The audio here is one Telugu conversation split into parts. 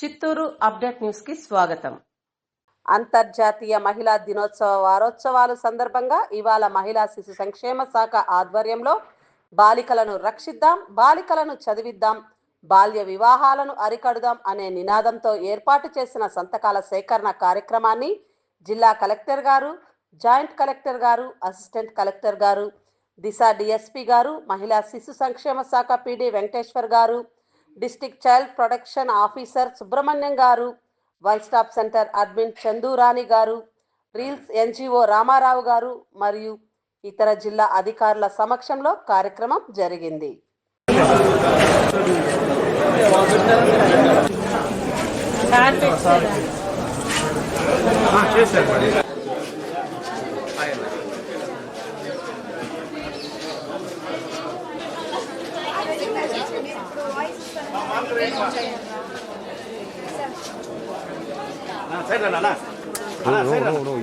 చిత్తూరు అప్డేట్ న్యూస్కి స్వాగతం. అంతర్జాతీయ మహిళా దినోత్సవ వారోత్సవాలు సందర్భంగా ఇవాళ మహిళా శిశు సంక్షేమ శాఖ ఆధ్వర్యంలో బాలికలను రక్షిద్దాం బాలికలను చదివిద్దాం బాల్య వివాహాలను అరికడుదాం అనే నినాదంతో ఏర్పాటు చేసిన సంతకాల సేకరణ కార్యక్రమాన్ని జిల్లా కలెక్టర్ గారు జాయింట్ కలెక్టర్ గారు అసిస్టెంట్ కలెక్టర్ గారు దిశ డిఎస్పి గారు మహిళా శిశు సంక్షేమ శాఖ పిడి వెంకటేశ్వర్ గారు district child protection officer Subrahmanyam గారు one stop centre admin Chandurani గారు రీల్స్ ఎన్జిఓ రామారావు గారు మరియు ఇతర జిల్లా అధికారుల సమక్షంలో కార్యక్రమం జరిగింది. నువ్వు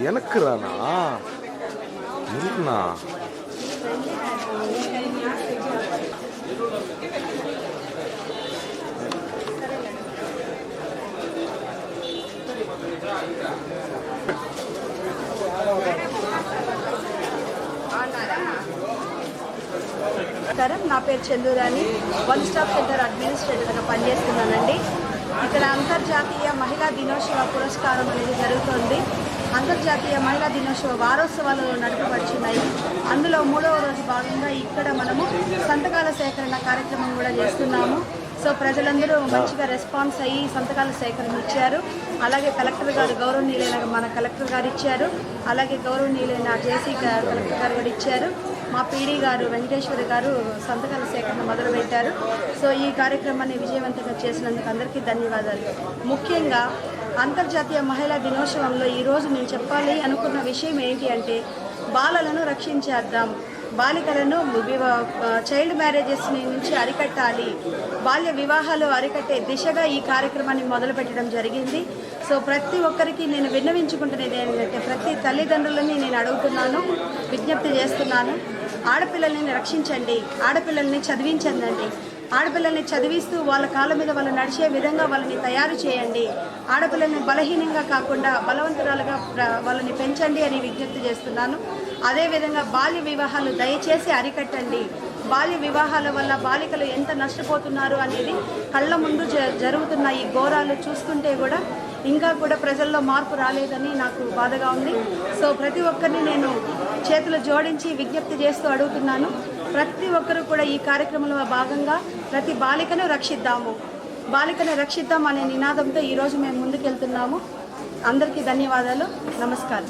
எனக்குறானா இருக்குண்ணா నమస్కారం నా పేరు చందూరాణి వన్ స్టాప్ సెంటర్ అడ్మినిస్ట్రేటర్గా పనిచేస్తున్నానండి. ఇక్కడ అంతర్జాతీయ మహిళా దినోత్సవ పురస్కారం అనేది జరుగుతోంది. అంతర్జాతీయ మహిళా దినోత్సవ వారోత్సవాలు నడపబడుచున్నాయి అందులో మూడవ రోజు భాగంగా ఇక్కడ మనము సంతకాల సేకరణ కార్యక్రమం కూడా చేస్తున్నాము. సో ప్రజలందరూ మంచిగా రెస్పాన్స్ అయ్యి సంతకాల సేకరణ ఇచ్చారు. అలాగే కలెక్టర్ గారు గౌరవనీయులైన మన కలెక్టర్ గారు ఇచ్చారు. అలాగే గౌరవనీయులైన జేసీ కలెక్టర్ గారు కూడా ఇచ్చారు. మా పీడీ గారు వెంకటేశ్వర గారు సంతకాల సేకరణ మొదలుపెట్టారు. సో ఈ కార్యక్రమాన్ని విజయవంతంగా చేసినందుకు అందరికీ ధన్యవాదాలు. ముఖ్యంగా అంతర్జాతీయ మహిళా దినోత్సవంలో ఈరోజు నేను చెప్పాలి అనుకున్న విషయం ఏంటి అంటే బాలలను రక్షించేద్దాం. బాలికలను చైల్డ్ మ్యారేజెస్ నుంచి అరికట్టాలి. బాల్య వివాహాలు అరికట్టే దిశగా ఈ కార్యక్రమాన్ని మొదలుపెట్టడం జరిగింది. సో ప్రతి ఒక్కరికి నేను విన్నవించుకుంటున్నది ఏంటంటే ప్రతి తల్లిదండ్రులని నేను అడుగుతున్నాను విజ్ఞప్తి చేస్తున్నాను. ఆడపిల్లల్ని రక్షించండి ఆడపిల్లల్ని చదివించండి. ఆడపిల్లల్ని చదివిస్తూ వాళ్ళ కాళ్ళ మీద వాళ్ళు నడిచే విధంగా వాళ్ళని తయారు చేయండి. ఆడపిల్లల్ని బలహీనంగా కాకుండా బలవంతురాలుగా వాళ్ళని పెంచండి అని విజ్ఞప్తి చేస్తున్నాను. అదేవిధంగా బాల్య వివాహాలు దయచేసి అరికట్టండి. బాల్య వివాహాల వల్ల బాలికలు ఎంత నష్టపోతున్నారు అనేది కళ్ళ ముందు జ- జరుగుతున్న ఈ ఘోరాలు చూస్తుంటే కూడా ఇంకా కూడా ప్రజల్లో మార్పు రాలేదని నాకు బాధగా ఉంది. సో ప్రతి ఒక్కరిని నేను చేతులు జోడించి విజ్ఞప్తి చేస్తూ అడుగుతున్నాను. ప్రతి ఒక్కరూ కూడా ఈ కార్యక్రమంలో భాగంగా ప్రతి బాలికను రక్షిద్దాము. బాలికను రక్షిద్దాం అనే నినాదంతో ఈరోజు మేము ముందుకెళ్తున్నాము. అందరికీ ధన్యవాదాలు. నమస్కారం.